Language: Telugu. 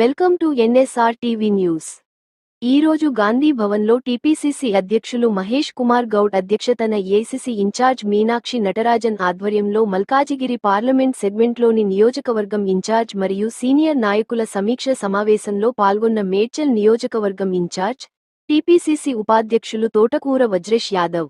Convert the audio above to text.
Welcome to NSR TV news. ఈరోజు గాంధీ భవన్లో టీపీసీసీ అధ్యక్షులు మహేష్ కుమార్ గౌడ్ అధ్యక్షతన ఏసీసీ ఇన్ఛార్జ్ మీనాక్షి నటరాజన్ ఆధ్వర్యంలో మల్కాజిగిరి పార్లమెంట్ సెగ్మెంట్లోని నియోజకవర్గం ఇన్ఛార్జ్ మరియు సీనియర్ నాయకుల సమీక్ష సమావేశంలో పాల్గొన్న మేడ్చల్ నియోజకవర్గం ఇన్ఛార్జ్ టీపీసీసీ ఉపాధ్యక్షులు తోటకూర వజ్రేష్ యాదవ్.